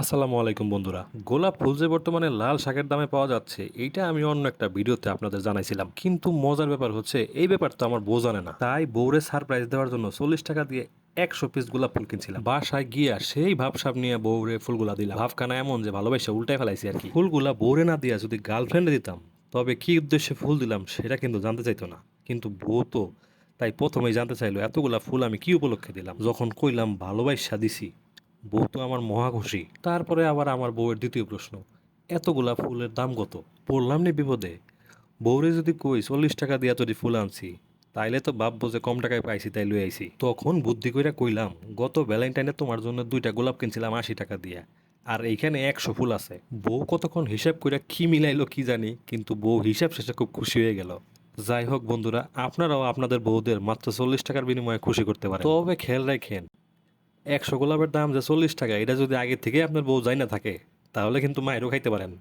আসসালামু আলাইকুম বন্ধুরা। গোলাপ ফুল যে বর্তমানে লাল শাকের দামে পাওয়া যাচ্ছে, এইটা আমি অন্য একটা ভিডিওতে আপনাদের জানাইছিলাম। কিন্তু মজার ব্যাপার হচ্ছে, এই ব্যাপার তো আমার বউ জানে না। তাই বউরে সারপ্রাইজ দেওয়ার জন্য চল্লিশ টাকা দিয়ে একশো পিস গোলাপ ফুল কিনছিলাম। বাসায় গিয়া সেই ভাবসাব নিয়ে বউরে ফুলগুলা দিলাম। ভাবখানা এমন যে ভালোবাসা উল্টাই ফেলাইছি আর কি। ফুলগুলা বউরে না দিয়া যদি গার্লফ্রেন্ডে দিতাম, তবে কি উদ্দেশ্যে ফুল দিলাম সেটা কিন্তু জানতে চাইতো না। কিন্তু বউ তো তাই প্রথমেই জানতে চাইলো, এতগুলা ফুল আমি কি উপলক্ষে দিলাম? যখন কইলাম, ভালোবাসা দিছি। বউ তো আমার মহা খুশি তারপরে আবার আমার বউয়ের দ্বিতীয় প্রশ্ন, এতগুলা ফুলের দাম কত? পড়লাম নি বিপদে। বউরে যদি কই, চল্লিশ টাকা দিয়া যদি ফুল আনছি, তাইলে তো ভাববো যে কম টাকায় পাইছি, তাই লই আইছি। তখন বুদ্ধি কইরা কইলাম, গত ভ্যালেন্টাইনে তোমার জন্য দুইটা গোলাপ কিনছিলাম আশি টাকা দিয়া, আর এইখানে একশো ফুল আছে। বউ কতক্ষণ হিসাব কইরা কি মিলাইলো কি জানি, কিন্তু বউ হিসাব শেষে খুব খুশি হয়ে গেল। যাই হোক বন্ধুরা, আপনারাও আপনাদের বউদের মাত্র চল্লিশ টাকার বিনিময়ে খুশি করতে পারেন। তবে খেয়াল রাখেন একশো গোলাপের দাম যে চল্লিশ টাকা, এটা যদি আগের থেকে আপনার বউ যাই না থাকে, তাহলে কিন্তু মায়েরও খাইতে পারেন।